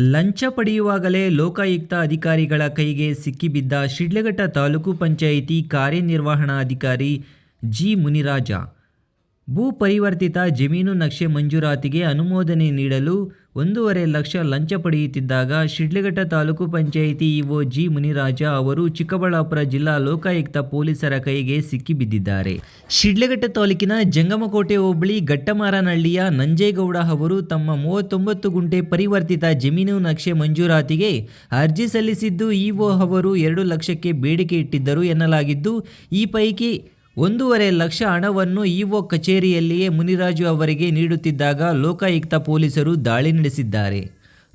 ಲಂಚ ಪಡೆಯುವಾಗಲೇ ಲೋಕಾಯುಕ್ತ ಅಧಿಕಾರಿಗಳ ಕೈಗೆ ಸಿಕ್ಕಿಬಿದ್ದ ಶಿಡ್ಲಘಟ್ಟ ತಾಲೂಕು ಪಂಚಾಯಿತಿ ಕಾರ್ಯನಿರ್ವಹಣಾಧಿಕಾರಿ ಜಿ ಮುನಿರಾಜ. ಭೂ ಪರಿವರ್ತಿತ ಜಮೀನು ನಕ್ಷೆ ಮಂಜೂರಾತಿಗೆ ಅನುಮೋದನೆ ನೀಡಲು ಒಂದೂವರೆ ಲಕ್ಷ ಲಂಚ ಪಡೆಯುತ್ತಿದ್ದಾಗ ಶಿಡ್ಲಘಟ್ಟ ತಾಲೂಕು ಪಂಚಾಯಿತಿ ಇಒ ಜಿ ಮುನಿರಾಜ ಅವರು ಚಿಕ್ಕಬಳ್ಳಾಪುರ ಜಿಲ್ಲಾ ಲೋಕಾಯುಕ್ತ ಪೊಲೀಸರ ಕೈಗೆ ಸಿಕ್ಕಿಬಿದ್ದಿದ್ದಾರೆ. ಶಿಡ್ಲಘಟ್ಟ ತಾಲೂಕಿನ ಜಂಗಮಕೋಟೆ ಹೋಬಳಿ ಘಟ್ಟಮಾರನಹಳ್ಳಿಯ ನಂಜೇಗೌಡ ಅವರು ತಮ್ಮ ಮೂವತ್ತೊಂಬತ್ತು ಗುಂಟೆ ಪರಿವರ್ತಿತ ಜಮೀನು ನಕ್ಷೆ ಮಂಜೂರಾತಿಗೆ ಅರ್ಜಿ ಸಲ್ಲಿಸಿದ್ದು ಇಒ ಅವರು ಎರಡು ಲಕ್ಷಕ್ಕೆ ಬೇಡಿಕೆ ಇಟ್ಟಿದ್ದರು ಎನ್ನಲಾಗಿದ್ದು, ಈ ಪೈಕಿ ಒಂದೂವರೆ ಲಕ್ಷ ಹಣವನ್ನು ಇಒ ಕಚೇರಿಯಲ್ಲಿಯೇ ಮುನಿರಾಜು ಅವರಿಗೆ ನೀಡುತ್ತಿದ್ದಾಗ ಲೋಕಾಯುಕ್ತ ಪೊಲೀಸರು ದಾಳಿ ನಡೆಸಿದ್ದಾರೆ.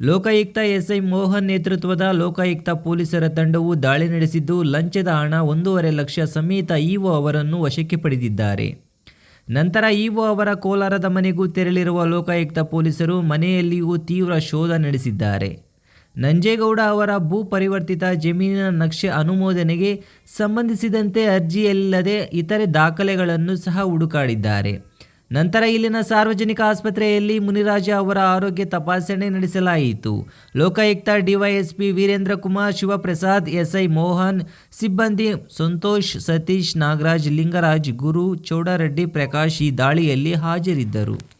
ಲೋಕಾಯುಕ್ತ ಎಸ್ಐ ಮೋಹನ್ ನೇತೃತ್ವದ ಲೋಕಾಯುಕ್ತ ಪೊಲೀಸರ ತಂಡವು ದಾಳಿ ನಡೆಸಿದ್ದು, ಲಂಚದ ಹಣ ಒಂದೂವರೆ ಲಕ್ಷ ಸಮೇತ ಇಒ ಅವರನ್ನು ವಶಕ್ಕೆ ಪಡೆದಿದ್ದಾರೆ. ನಂತರ ಇಒ ಅವರ ಕೋಲಾರದ ಮನೆಗೂ ತೆರಳಿರುವ ಲೋಕಾಯುಕ್ತ ಪೊಲೀಸರು ಮನೆಯಲ್ಲಿಯೂ ತೀವ್ರ ಶೋಧ ನಡೆಸಿದ್ದಾರೆ. ನಂಜೇಗೌಡ ಅವರ ಭೂ ಪರಿವರ್ತಿತ ಜಮೀನಿನ ನಕ್ಷೆ ಅನುಮೋದನೆಗೆ ಸಂಬಂಧಿಸಿದಂತೆ ಅರ್ಜಿಯಲ್ಲದೆ ಇತರೆ ದಾಖಲೆಗಳನ್ನು ಸಹ ಹುಡುಕಾಡಿದ್ದಾರೆ. ನಂತರ ಇಲ್ಲಿನ ಸಾರ್ವಜನಿಕ ಆಸ್ಪತ್ರೆಯಲ್ಲಿ ಮುನಿರಾಜ ಅವರ ಆರೋಗ್ಯ ತಪಾಸಣೆ ನಡೆಸಲಾಯಿತು. ಲೋಕಾಯುಕ್ತ ಡಿವೈಎಸ್ಪಿ ವೀರೇಂದ್ರ ಕುಮಾರ್, ಶಿವಪ್ರಸಾದ್, ಎಸ್ಐ ಮೋಹನ್, ಸಿಬ್ಬಂದಿ ಸಂತೋಷ್, ಸತೀಶ್ ನಾಗರಾಜ್, ಲಿಂಗರಾಜ್, ಗುರು ಚೌಡರೆಡ್ಡಿ, ಪ್ರಕಾಶ್ ಈ ದಾಳಿಯಲ್ಲಿ ಹಾಜರಿದ್ದರು.